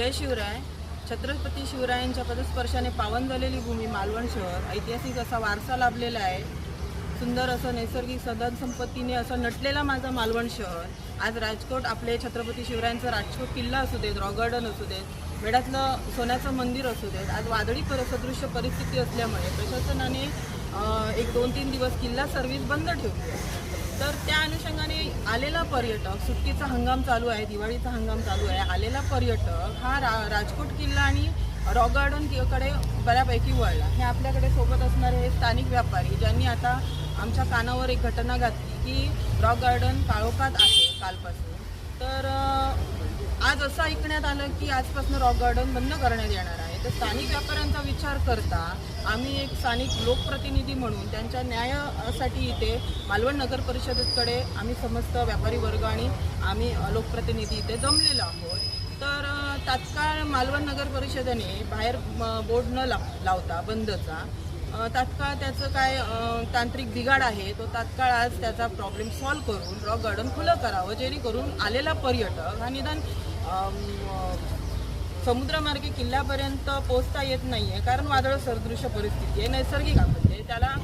जय शिवराय. छत्रपती शिवरायांच्या पदस्पर्शाने पावन झालेली भूमी मालवण शहर. ऐतिहासिक असा वारसा लाभलेला आहे. सुंदर असं नैसर्गिक सदन संपत्तीने असं नटलेला माझा मालवण शहर. आज राजकोट आपले छत्रपती शिवरायांचा राजकोट किल्ला असू देत रॉ गार्डन असू देत वेडातलं सोन्याचं मंदिर असू देत आज वादळी पर सदृश्य परिस्थिती असल्यामुळे प्रशासनाने एक दोन तीन दिवस किल्ला सर्व्हिस बंद ठेवली आहे. तर त्या अनुषंगाने आलेला पर्यटक सुट्टीचा हंगाम चालू आहे दिवाळीचा हंगाम चालू आहे आलेला पर्यटक हा रा राजकोट किल्ला आणि रॉक गार्डनकडे बऱ्यापैकी वळला. हे आपल्याकडे सोबत असणारे हे स्थानिक व्यापारी ज्यांनी आता आमच्या कानावर एक घटना घातली की रॉक गार्डन काळोखात आहे कालपासून. तर आज असं ऐकण्यात आलं की आजपासून रॉक गार्डन बंद करण्यात येणार आहे. तर स्थानिक व्यापाऱ्यांचा विचार करता आम्ही एक स्थानिक लोकप्रतिनिधी म्हणून त्यांच्या न्यायासाठी इथे मालवण नगर परिषदेकडे आम्ही समस्त व्यापारी वर्ग आणि आम्ही लोकप्रतिनिधी इथे जमलेलो आहोत. तर तात्काळ मालवण नगर परिषदेने बाहेर म, बोर्ड न लाव लावता बंदचा तात्काळ त्याचं काय तांत्रिक बिघाड आहे तो तात्काळ आज त्याचा प्रॉब्लेम सॉल्व्ह करून रॉक गार्डन खुलं करावं जेणेकरून आलेला पर्यटक हा निदान समुद्रमार्गे किल्ल्यापर्यंत पोहोचता येत नाही आहे कारण वादळ सदृश्य परिस्थिती आहे नैसर्गिक आपत्ती आहे. त्याला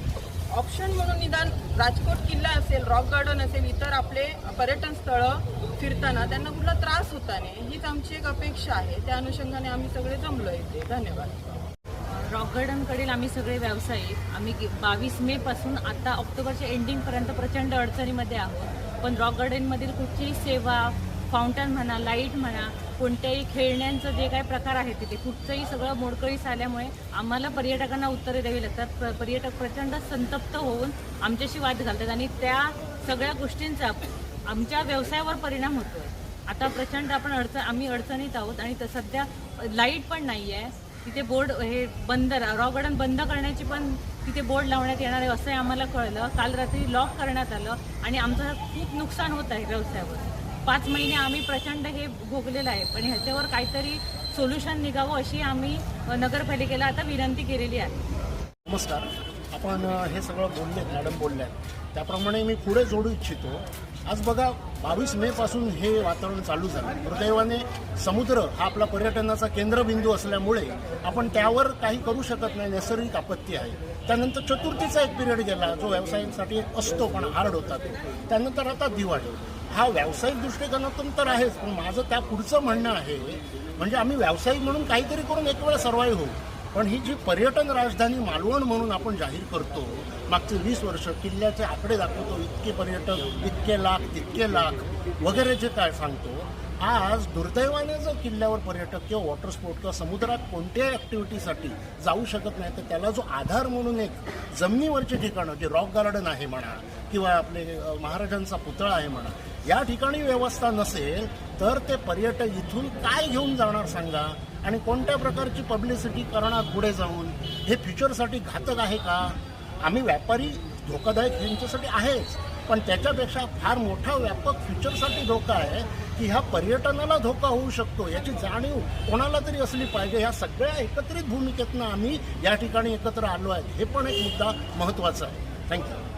ऑप्शन म्हणून निदान राजकोट किल्ला असेल रॉक गार्डन असेल इतर आपले पर्यटन स्थळं फिरताना त्यांना कुठला त्रास होता नाही हीच आमची एक अपेक्षा आहे. त्या अनुषंगाने आम्ही सगळे जमलो इथे. धन्यवाद. रॉक गार्डनकडील आम्ही सगळे व्यावसायिक आम्ही बावीस मे पासून आता ऑक्टोबरच्या एंडिंगपर्यंत प्रचंड अडचणीमध्ये आहोत. पण रॉक गार्डनमधील कुठलीही सेवा फाउंटन म्हणा लाइट म्हणा कोणत्याही खेळण्यांचं जे काही प्रकार आहे तिथे कुठचंही सगळं मोडकळीस आल्यामुळे आम्हाला पर्यटकांना उत्तरे द्यावी लागतात. प- पर्यटक प्रचंड संतप्त होऊन आमच्याशी वाद घालतात आणि त्या सगळ्या गोष्टींचा आमच्या व्यवसायावर परिणाम होतोय. आता प्रचंड आपण अडचण आम्ही अडचणीत आहोत आणि सध्या लाइट पण नाही आहे तिथे बोर्ड हे बंद रॉ गार्डन बंद करण्याची पण तिथे बोर्ड लावण्यात येणार आहे असंही आम्हाला कळलं. काल रात्री लॉक करण्यात आलं आणि आमचं खूप नुकसान होत आहे व्यवसायावर. पाच महिने आम्ही प्रचंड हे भोगलेलं आहे. पण ह्याच्यावर काहीतरी सोल्युशन निघावं अशी आम्ही नगरपालिकेला आता विनंती केलेली आहे. नमस्कार. आपण हे सगळं बोलले मॅडम बोलल्या. त्याप्रमाणे मी पुढे जोडू इच्छितो. आज बघा बावीस मे पासून हे वातावरण चालू झालं दुर्दैवाने समुद्र हा आपला पर्यटनाचा केंद्रबिंदू असल्यामुळे आपण त्यावर काही करू शकत नाही नैसर्गिक आपत्ती आहे. त्यानंतर चतुर्थीचा एक पिरियड गेला जो व्यवसायांसाठी एक असतो पण हार्ड होता तो. त्यानंतर आता दिवाळी. हा व्यावसायिक दृष्टिकोनातून तर आहेच पण माझं त्या पुढचं म्हणणं आहे म्हणजे आम्ही व्यावसायिक म्हणून काहीतरी करून एक वेळा सर्वाईव्ह होऊ. पण ही जी पर्यटन राजधानी मालवण म्हणून आपण जाहीर करतो मागचे वीस वर्ष किल्ल्याचे आकडे दाखवतो इतके पर्यटक इतके लाख तितके लाख वगैरे जे काय सांगतो आज दुर्दैवाने जर किल्ल्यावर पर्यटक किंवा वॉटर स्पोर्ट किंवा समुद्रात कोणत्याही ॲक्टिव्हिटीसाठी जाऊ शकत नाही तर त्याला जो आधार म्हणून एक जमिनीवरचे ठिकाणं जे रॉक गार्डन आहे म्हणा किंवा आपले महाराजांचा पुतळा आहे म्हणा या ठिकाणी व्यवस्था नसेल तर ते पर्यटक इथून काय घेऊन जाणार सांगा? आणि कोणत्या प्रकारची पब्लिसिटी करणार पुढे जाऊन? हे फ्युचरसाठी घातक आहे का? आम्ही व्यापारी धोकादायक यांच्यासाठी आहेच. पण त्याच्यापेक्षा फार मोठा व्यापक फ्युचरसाठी धोका आहे की ह्या पर्यटनाला धोका होऊ शकतो. याची जाणीव कोणाला तरी असली पाहिजे. ह्या सगळ्या एकत्रित भूमिकेतनं आम्ही या ठिकाणी एकत्र आलो आहे. हे पण एक मुद्दा महत्त्वाचा आहे. थँक्यू